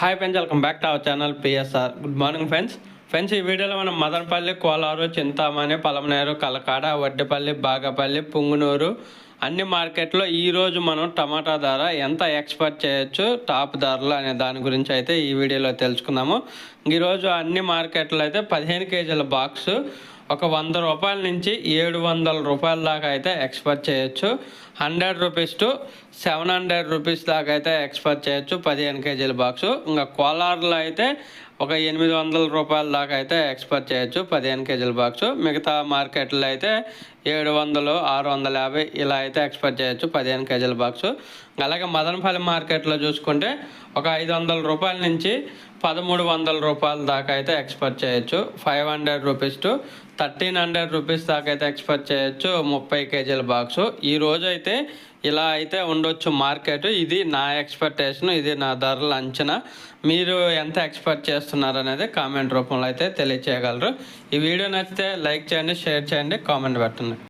Hi friends welcome back to our channel PSR good morning friends friends ఈ వీడియోలో మనం మదనపల్లి కోలారు చింతామణి పలమనేరు కలకాడ వడ్డిపల్లి బాగపల్లి పుంగునూరు అన్ని మార్కెట్లో ఈరోజు మనం టమాటా ధర ఎంత ఎక్స్పర్ట్ చేయొచ్చు టాప్ ధరలు అనే దాని గురించి అయితే ఈ వీడియోలో తెలుసుకుందాము. ఈరోజు అన్ని మార్కెట్లో అయితే పదిహేను కేజీల బాక్సు ఒక వంద రూపాయల నుంచి ఏడు వందల రూపాయల దాకా అయితే ఎక్స్పర్ట్ చేయొచ్చు. Hundred rupees to seven hundred rupees దాకా అయితే ఎక్స్పర్ట్ చేయొచ్చు పదిహేను కేజీల బాక్సు ఇంకా కోలార్లో అయితే ఒక ఎనిమిది వందల రూపాయల దాకా అయితే ఎక్స్పర్ట్ చేయొచ్చు పదిహేను కేజీల బాక్సు మిగతా మార్కెట్లో అయితే ఏడు వందలు ఆరు వందల యాభై ఇలా అయితే ఎక్స్పర్ట్ చేయొచ్చు పదిహేను కేజీల బాక్సు అలాగే మదనపల్లి మార్కెట్లో చూసుకుంటే ఒక ఐదు వందల రూపాయల నుంచి పదమూడు వందల రూపాయల దాకా అయితే ఎక్స్పెక్ట్ చేయొచ్చు. Five hundred rupees to thirteen hundred rupees దాకా అయితే ఎక్స్పెక్ట్ చేయొచ్చు. ముప్పై కేజీల బాక్సు ఈ రోజు అయితే ఇలా అయితే ఉండొచ్చు మార్కెట్. ఇది నా ఎక్స్పెక్టేషన్ ఇది నా ధరల అంచనా. మీరు ఎంత ఎక్స్పెక్ట్ చేస్తున్నారు అనేది కామెంట్ రూపంలో అయితే తెలియచేయగలరు. ఈ వీడియో నచ్చితే లైక్ చేయండి షేర్ చేయండి కామెంట్ పెట్టండి.